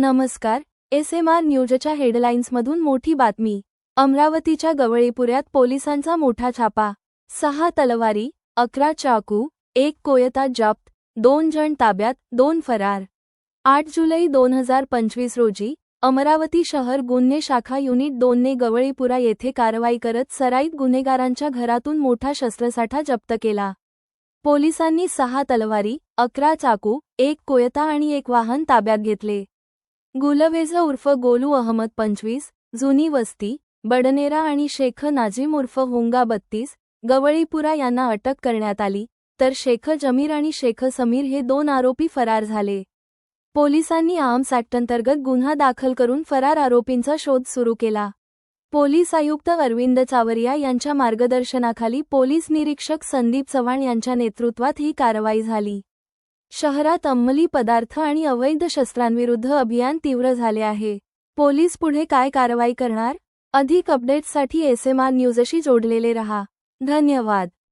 नमस्कार S M R न्यूजच्या हेडलाईन्समधून मोठी बातमी. अमरावतीच्या गवळीपुऱ्यात पोलिसांचा मोठा छापा. सहा तलवारी अकरा चाकू एक कोयता जप्त दोन जण ताब्यात दोन फरार. आठ जुलै दोन हजार पंचवीस रोजी अमरावती शहर गुन्हे शाखा युनिट दोनने गवळीपुरा येथे कारवाई करत सराईत गुन्हेगारांच्या घरातून मोठा शस्त्रसाठा जप्त केला. पोलिसांनी सहा तलवारी अकरा चाकू एक कोयता आणि एक वाहन ताब्यात घेतले. गुलवेझ उर्फ गोलू अहमद पंचवीस जुनी वस्ती बडनेरा आणि शेख नाझीम उर्फ हुंगा बत्तीस गवळीपुरा यांना अटक करण्यात आली तर शेख जमीर आणि शेख समीर हे दोन आरोपी फरार झाले. पोलिसांनी आर्म्स ॲक्टअंतर्गत गुन्हा दाखल करून फरार आरोपींचा शोध सुरू केला. पोलीस आयुक्त अरविंद चावरिया यांच्या मार्गदर्शनाखाली पोलीस निरीक्षक संदीप चव्हाण यांच्या नेतृत्वात ही कारवाई झाली. शहरात अंमली पदार्थ आणि अवैध शस्त्रांविरुद्ध अभियान तीव्र झाले आहे. पोलीस पुढे काय कारवाई करणार? अधिक अपडेट्ससाठी एस एम आर न्यूजशी जोडलेले रहा. धन्यवाद.